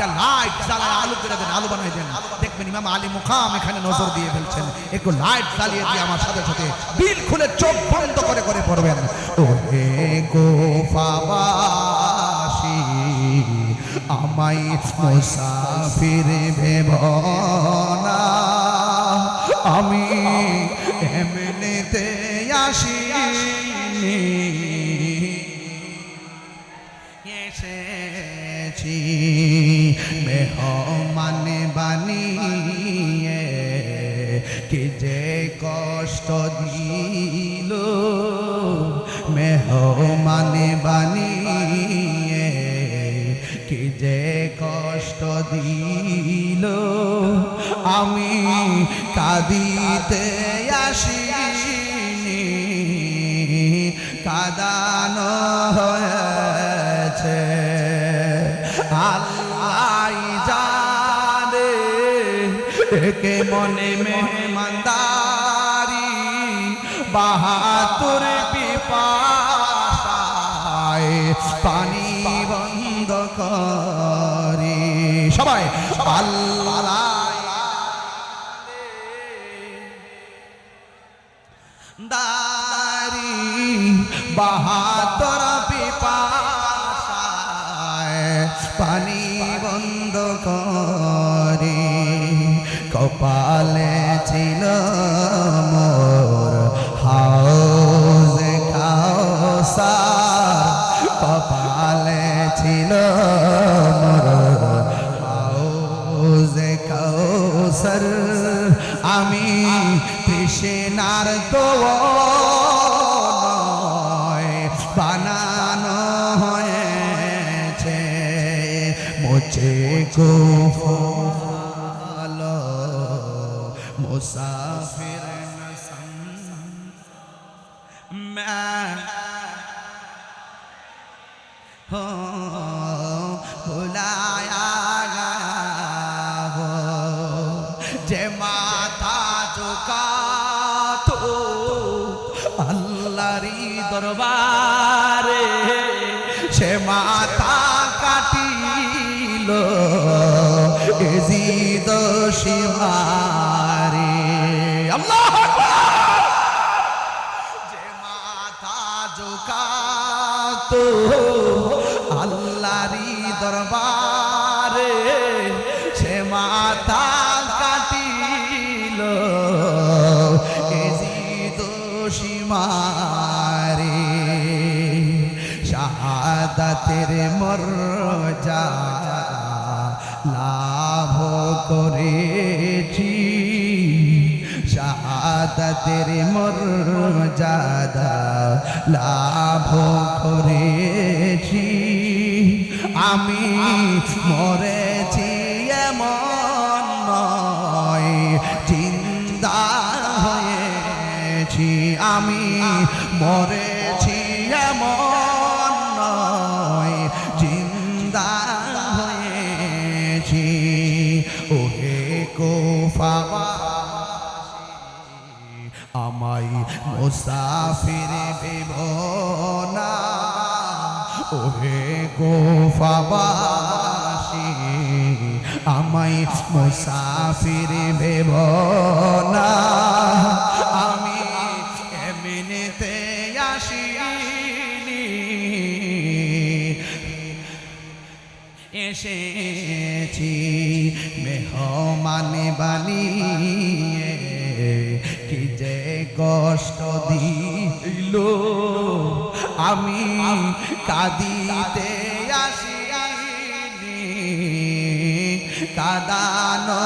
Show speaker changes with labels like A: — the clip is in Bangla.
A: দুইটা লাইট জ্বালায় আলু করে দেন, আলু বানাই দেন। দেখবেন ইমাম আলী মুখাম এখানে নজর দিয়ে ফেলছেন। একটু লাইট জ্বালিয়ে দিয়ে আমার সাথে সাথে বিল খুলে চোখ বন্ধ করে করে পড়বেন। ও হে গোফাবাসী, আমায় ভেব না। আমি এমনিতে আসিনি এসেছি। কি যে কষ্ট দিল মেহমান বানিয়ে কে যে কষ্ট দিল আমি কাঁদিতে আসিনি কাদানো একে মনে মেহমানদারি বাহাতুর পিপাসায় পানি বন্ধ করে সবাই আল্লাহ দারি বাহাতর কাউসার আমি তৃষ্ণার তো বানানো হয়েছে। মোচে ফলো মুসাফির मैं চোকা তো আল্লাহরি দরবারে সে মাথা কাটিল, এজিদ শিমারে আল্লাহ যে মাথা ঝুকাতো আল্লাহরি দরবারে সে মাথা শাহাদাতের মর্যাদা লাভ করেছি। শাহাদাতের মর্যাদা লাভ করেছি। আমি মরেছি এমন নয়, জিন্দা হয়েছি। আমি মরেছি জিন্দা হয়েছি। ওহে কোফাবাসী, আমায় মুসাফির ভেব না। ওহে গোফাবাসী আমায় মুসাফির ভেব না। আমি এমনিতে আসিনি। এসেছি। মেহমান বানিয়ে কি যে কষ্ট দিল। আমি কাঁদিতে আসিনি কাদানো